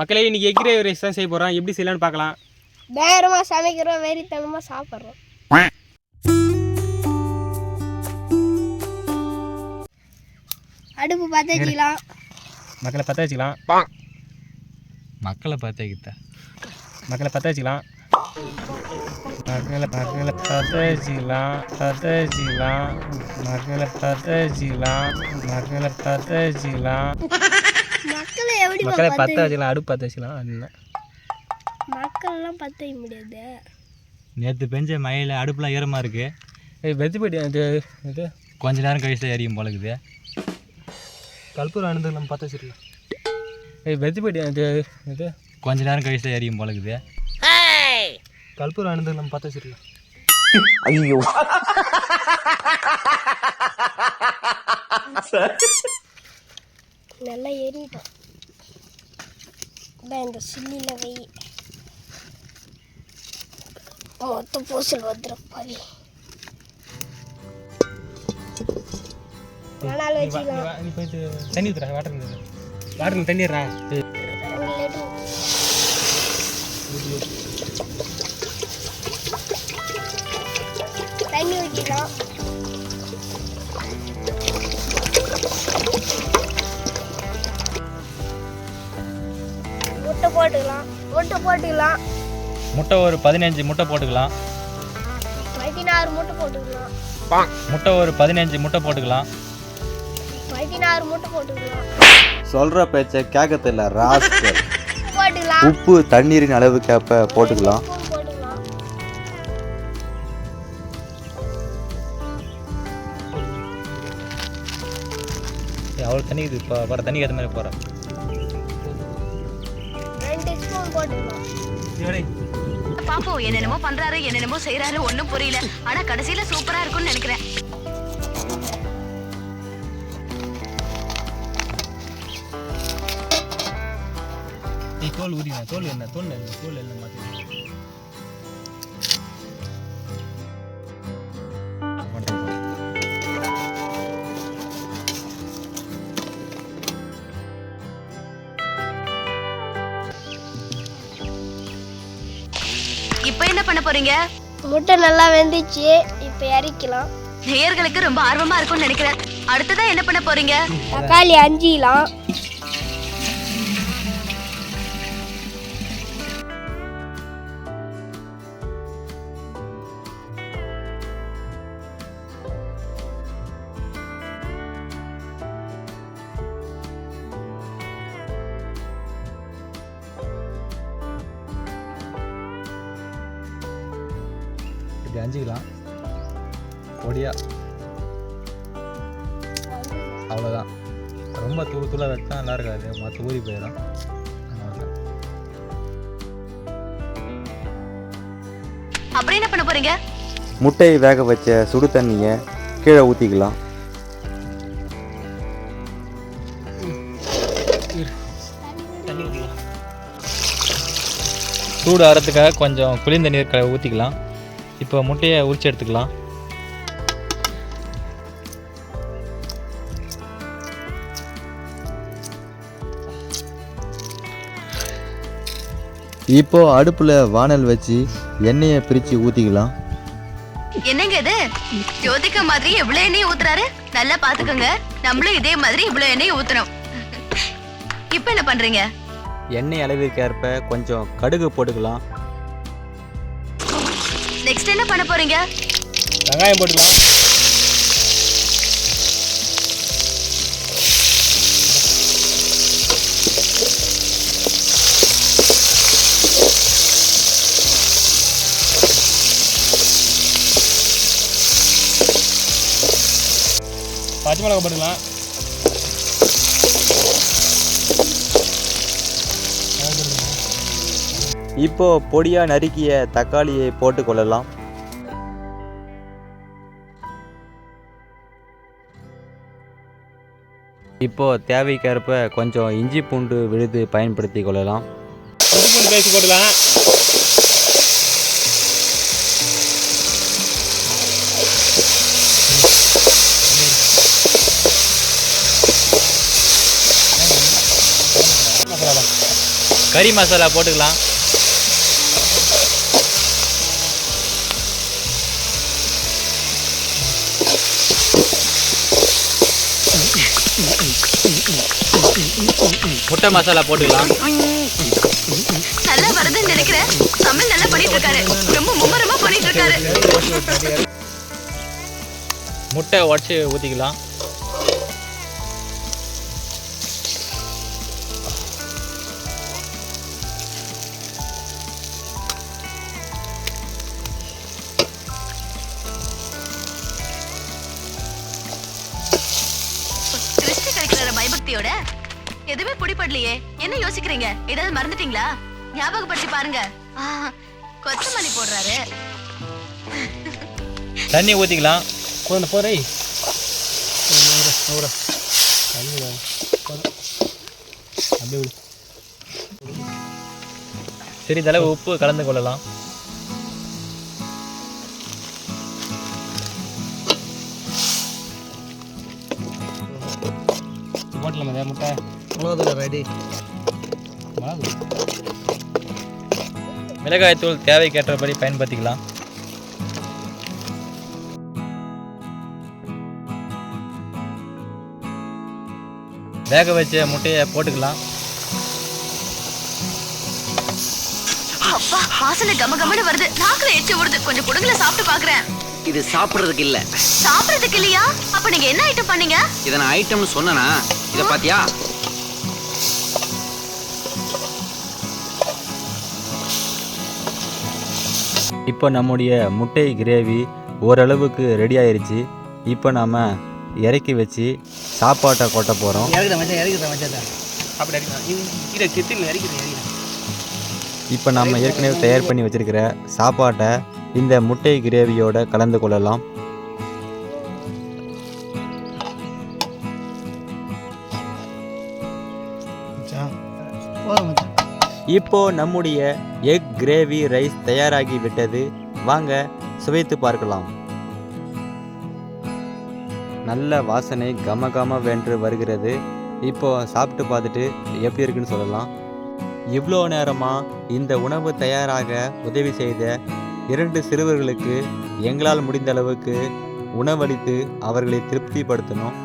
மக்களே இன்னைக்கு egg rice தான் செய்ய போகிறோம் எப்படி செய்யலாம்னு பார்க்கலாம். வேகமாக சமைக்கிறோம் வெறித்தனமாக சாப்பிட்றோம். அடுப்பு பற்ற வச்சுக்கலாம். மக்களை பற்ற வச்சுக்கலாம். மக்களை பார்த்துக்கிட்ட மக்களை பற்ற வச்சுக்கலாம். மக்களை மக்களை பற்ற வச்சுக்கலாம். பற்ற வச்சுக்கலாம். மக்களை பற்ற வச்சுக்கலாம். மக்களை பற்ற வச்சுக்கலாம். மக்களை பற்ற வச்சுக்கலாம் அடுப்பு பற்ற வச்சுக்கலாம் என்ன? மக்கள்லாம் பற்ற வைக்க முடியாது. நேற்று பெஞ்ச மழையில் அடுப்புலாம் ஈரமாக இருக்குது இது இது. கொஞ்ச நேரம் கழிச்சு எரியும் போலக்குது கல்பூரம் அணுந்து நம்ம பற்ற வச்சுக்கலாம். ஏய் இது இது. கொஞ்ச நேரம் கழிச்சு எரியும் போலக்குது கல்பூரம் அணுந்து நம்ம பற்ற வச்சுக்கலாம். நல்லா எரிட்டோம் இதான் இந்த சில்லியில் வை. மொத்த பூசல் வந்துடும் பவி நாள் வச்சுக்கலாம் நீ போயிட்டு தண்ணி ஊற்றுறா வாட்டர் வாட்டர் தண்ணிடுறா ரெண்டு லிட்டர் தண்ணி ஊற்றிக்கலாம் போட்டுக்கலாம். முட்டை போட்டுக்கலாம். முட்டை ஒரு பதினஞ்சு முட்டை போட்டுக்கலாம். பதினாறு முட்டை போட்டுக்கலாம். முட்டை ஒரு பதினஞ்சு முட்டை போட்டுக்கலாம். பதினாறு முட்டை போட்டுக்கலாம். சொல்கிற பேச்சை கேட்கறதில்ல ராஸ்கல். போட்டுக்கலாம். உப்பு தண்ணீரின் அளவுக்கேற்ப போட்டுக்கலாம். ஸ்பூன் போட்டுக்கலாம். அவ்வளோ தண்ணி இது இப்போ வர தண்ணி ஏற்ற மாதிரி போகிறேன் போட்டுக்கலாம் பாப்போம் என்னென்னமோ பண்றாரு என்னென்னமோ செய்யறாரு ஒண்ணும் புரியல. ஆனா கடைசியில சூப்பரா இருக்கும்னு நினைக்கிறேன். தோல் ஊறினா தோல் என்ன தோல் என்ன தோல் என்ன மாற்றி இப்போ என்ன பண்ண போறீங்க? முட்டை நல்லா வெந்துச்சு இப்போ இறக்கலாம். நேயர்களுக்கு ரொம்ப ஆர்வமா இருக்கும்னு நினைக்கிறேன். அடுத்ததா என்ன பண்ண போறீங்க? தக்காளி அஞ்சிலாம். இப்படி அஞ்சுக்கலாம். பொடியா. அவ்வளோதான் ரொம்ப தூள் தூளாக வச்சா நல்லா இருக்காது. மற்ற ஊறி போயிடும். அப்புறம் என்ன பண்ண போறீங்க? முட்டையை வேக வச்ச சுடு தண்ணியை கீழே ஊற்றிக்கலாம் சூடு ஆறதுக்காக கொஞ்சம் குளிர்ந்த நீர் க ஊற்றிக்கலாம் இப்போ முட்டையை உரிச்சு எடுத்துக்கலாம். இப்போ அடுப்பில் வானல் வச்சு எண்ணெயை பிரித்து ஊற்றிக்கலாம் என்னங்க இது? ஜோதிகா மாதிரி எவ்வளவு எண்ணெய் ஊத்துறாரு? நல்லா பாத்துக்கோங்க. நம்மளும் இதே மாதிரி இவ்வளவு எண்ணெய் ஊத்தணும். இப்போ என்ன பண்றீங்க? எண்ணெய் அளவிற்கேற்ப கொஞ்சம் கடுகு போட்டுக்கலாம். நெக்ஸ்ட் என்ன பண்ண போறீங்க? வெங்காயம் போட்டுக்கலாம் பச்சை மிளகா போட்டுக்கலாம். இப்போ பொடியாக நறுக்கிய தக்காளியை போட்டுக்கொள்ளலாம் இப்போ தேவைக்கேற்ப கொஞ்சம் இஞ்சி பூண்டு விழுது பயன்படுத்தி கொள்ளலாம். இஞ்சி பூண்டு கறி மசாலா போட்டுக்கலாம். முட்டை மசாலா போட்டுக்கலாம். நல்லா வருதுன்னு நினைக்கிறேன் சமையல் நல்லா பண்ணிட்டு இருக்காரு ரொம்ப மும்மரமா பண்ணிட்டு இருக்காரு முட்டை உடச்சி ஊற்றிக்கலாம் திருஷ்டி கழிக்கிற எதுவுமே பிடிபடலையே. என்ன யோசிக்கிறீங்க? ஏதாவது மறந்துட்டீங்களா? ஞாபகப்படுத்தி பாருங்க. கொத்தமல்லி போடுறாரு. தண்ணி ஊற்றிக்கலாம் போதும் போறே சிறிதளவு உப்பு கலந்து கொள்ளலாம். போட்டலாமா முட்டை? மிளகாத்தூள் ரெடி மிளகாய்த்தூள் தேவைக்கேற்றபடி பயன்படுத்திக்கலாம். வேக வச்ச முட்டையை போட்டுக்கலாம். அப்பா வாசனை கம கமன்னு வருது. நாக்குல எச்சு விடுது கொஞ்சம் குடுங்கல சாப்பிட்டு பாக்குறேன். இது சாப்பிடுறதுக்கு இல்ல. சாப்பிடறதுக்கு இல்லையா? அப்ப நீங்க என்ன ஐட்டம் பண்ணீங்க? இதை நான் ஐட்டம்னு சொன்னனா? இத பாத்தியா? இப்போ நம்முடைய முட்டை கிரேவி ஓரளவுக்கு ரெடி ஆயிருச்சு. இப்போ நாம் இறக்கி வச்சு சாப்பாட்டை கொட்ட போகிறோம் இப்போ நம்ம ஏற்கனவே தயார் பண்ணி வச்சிருக்கிற சாப்பாட்டை இந்த முட்டை கிரேவியோட கலந்து கொள்ளலாம். இப்போ நம்முடைய எக் கிரேவி ரைஸ் தயாராகி விட்டது. வாங்க சுவைத்து பார்க்கலாம். நல்ல வாசனை கம கம வென்று வருகிறது. இப்போ சாப்பிட்டு பார்த்துட்டு எப்படி இருக்குன்னு சொல்லலாம். இவ்வளோ நேரமாக இந்த உணவு தயாராக உதவி செய்த இரண்டு சிறுவர்களுக்கு எங்களால் முடிந்த அளவுக்கு உணவளித்து அவர்களை திருப்திப்படுத்தணும்.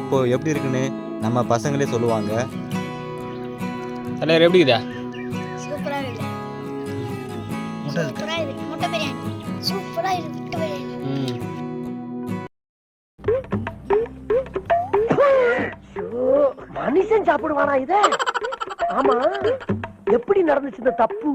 இப்போ எப்படி இருக்குன்னு நம்ம பசங்களே சொல்லுவாங்க. தலைவர் எப்படி இருக்குதா? முட்டை இருக்கு. சூப்பரா இருக்கு. முட்டை பிரியாணி. சூப்பரா இருக்கு முட்டை பிரியாணி. மனுஷன் சாப்பிடுவானா இத? ஆமா. எப்படி நடந்துச்சு இந்த தப்பு?